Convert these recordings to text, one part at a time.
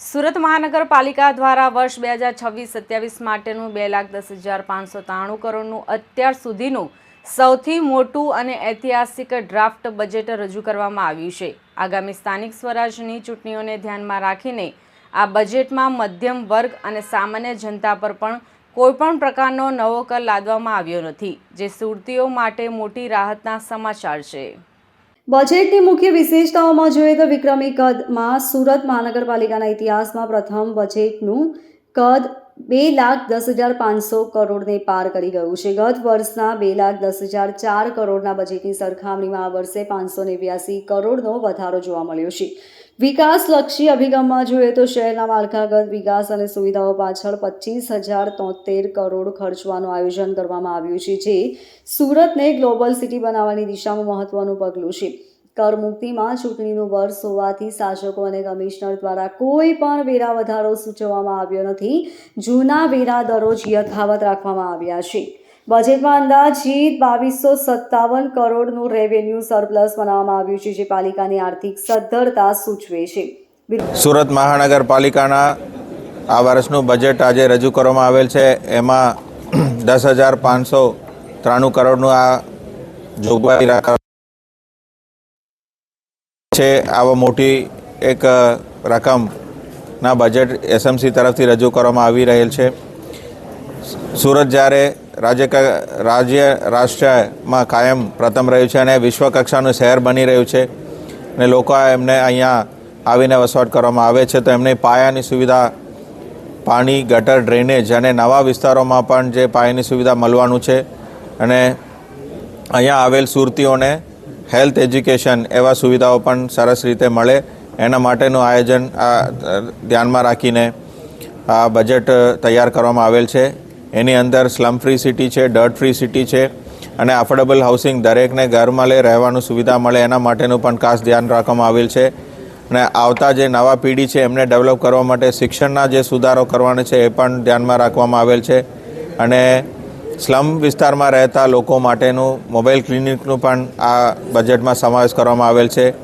સુરત મહાનગરપાલિકા દ્વારા વર્ષ બે હજાર છવ્વીસ સત્યાવીસ માટેનું બે લાખ દસ હજાર પાંચસો ત્રાણું કરોડનું અત્યાર સુધીનું સૌથી મોટું અને ઐતિહાસિક ડ્રાફ્ટ બજેટ રજૂ કરવામાં આવ્યું છે. આગામી સ્થાનિક સ્વરાજની ચૂંટણીઓને ધ્યાનમાં રાખીને આ બજેટમાં મધ્યમ વર્ગ અને સામાન્ય જનતા પર પણ કોઈપણ પ્રકારનો નવો કર લાદવામાં આવ્યો નથી, જે સુરતીઓ માટે મોટી રાહતના સમાચાર છે. બજેટની મુખ્ય વિશેષતાઓમાં જોઈએ તો વિક્રમી કદમાં સુરત મહાનગરપાલિકાના ઇતિહાસમાં પ્રથમ બજેટનું કદ બે લાખ દસ હજાર પાંચસો કરોડને પાર કરી ગયું છે. ગત વર્ષના બે લાખ દસ હજાર ચાર કરોડના બજેટની સરખામણીમાં આ વર્ષે પાંચસો નેવ્યાસી કરોડનો વધારો જોવા મળ્યો છે. વિકાસલક્ષી અભિગમમાં જોઈએ તો શહેરના માળખાગત વિકાસ અને સુવિધાઓ પાછળ પચીસ હજાર તોતેર કરોડ ખર્ચવાનું આયોજન કરવામાં આવ્યું છે, જે સુરતને ગ્લોબલ સિટી બનાવવાની દિશામાં મહત્વનું પગલું છે. કરમુક્તિમાં ચૂંટણીનું વર્ષ હોવાથી શાસકો અને કમિશનર દ્વારા કોઈ પણ વેરા વધારો સૂચવવામાં આવ્યો નથી. જૂના વેરા દરો જ યથાવત રાખવામાં આવ્યા છે. બજેટમાં અંદાજિત બાવીસો સત્તાવન કરોડનું રેવન્યુ સરપ્લસ બનાવવામાં આવ્યું છે, જે પાલિકાની આર્થિક સદ્ધરતા સૂચવે છે. સુરત મહાનગરપાલિકાના આ વર્ષનું બજેટ આજે રજૂ કરવામાં આવેલ છે. એમાં દસ હજાર પાંચસો ત્રાણું કરોડનું આ જોગવાઈ છે આવા મોટી એક રકમના બજેટ એસએમસી તરફથી રજૂ કરવામાં આવી રહેલ છે. સુરત જ્યારે રાજ્ય રાજ્ય રાષ્ટ્રમાં કાયમ પ્રથમ રહ્યું છે અને વિશ્વ કક્ષાનું શહેર બની રહ્યું છે અને લોકો એમને અહીંયા આવીને વસવાટ કરવામાં આવે છે, તો એમની પાયાની સુવિધા, પાણી, ગટર ડ્રેનેજ અને નવા વિસ્તારોમાં પણ જે પાયાની સુવિધા મળવાનું છે. અને અહીંયા આવેલ સુરતીઓને હેલ્થ એજ્યુકેશન એવા સુવિધાઓ પણ સરસ રીતે મળે. એના માટેનું આયોજન આ ધ્યાનમાં રાખીને આ બજેટ તૈયાર કરવામાં આવેલ છે. એની અંદર સ્લમ ફ્રી સિટી છે, ડર્ટ ફ્રી સિટી છે અને અફોર્ડેબલ હાઉસિંગ દરેકને ઘરમાં લે રહેવાનું સુવિધા મળે એના માટેનું પણ ખાસ ધ્યાન રાખવામાં આવેલ છે. અને આવતા જે નવા પેઢી છે એમને ડેવલપ કરવા માટે શિક્ષણના જે સુધારો કરવાના છે એ પણ ધ્યાનમાં રાખવામાં આવેલ છે. અને સ્લમ વિસ્તારમાં રહેતા લોકો માટેનું મોબાઈલ ક્લિનિકનું પણ આ બજેટમાં સમાવેશ કરવામાં આવેલ છે.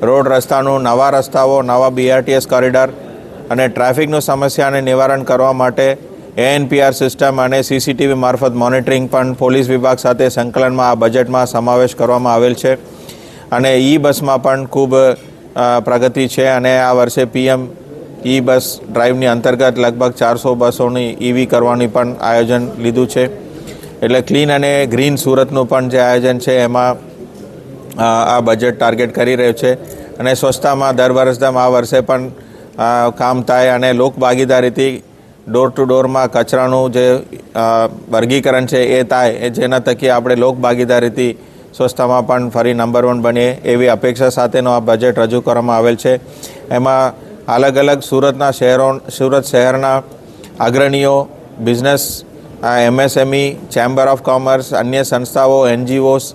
રોડ રસ્તાનું નવા રસ્તાઓ, નવા બીઆરટીએસ કોરિડોર અને ટ્રાફિકનું સમસ્યાને નિવારણ કરવા માટે એએનપીઆર સિસ્ટમ અને સીસીટીવી મારફત મોનિટરિંગ પણ પોલીસ વિભાગ સાથે સંકલનમાં આ બજેટમાં સમાવેશ કરવામાં આવેલ છે. અને ઈ બસમાં પણ ખૂબ પ્રગતિ છે અને આ વર્ષે પીએમ ઈ બસ ડ્રાઈવની અંતર્ગત લગભગ ચારસો બસોની ઈવી કરવાની પણ આયોજન લીધું છે. એટલે ક્લીન અને ગ્રીન સુરતનું પણ જે આયોજન છે, એમાં આ બજેટ ટાર્ગેટ કરી રહ્યું છે. અને સ્વચ્છતામાં દર વર્ષમાં આ વર્ષે પણ કામ થાય અને લોક ભાગીદારીથી ડોર ટુ ડોરમાં કચરાનું જે વર્ગીકરણ છે, એ થાય, એ જેના તકી આપણે લોક ભાગીદારીથી સ્વચ્છતામાં પણ ફરી નંબર વન બનીએ એવી અપેક્ષા સાથેનો આ બજેટ રજૂ કરવામાં આવેલ છે. એમાં અલગ અલગ સુરતના શહેરો, સુરત શહેરના અગ્રણીઓ business MSME chamber of commerce અન્ય સંસ્થાઓ એનજીઓસ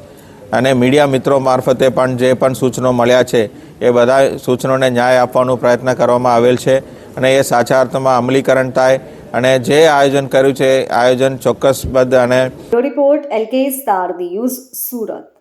અને મીડિયા મિત્રો મારફતે પણ જે પણ સૂચનો મળ્યા છે, એ બધા સૂચનોને ન્યાય આપવાનો પ્રયત્ન કરવામાં આવેલ છે અને એ સાચા અર્થમાં અમલીકરણ થાય અને જે આયોજન કર્યું છે આયોજન ચોક્કસબદ્ધ અને report LK star news Surat.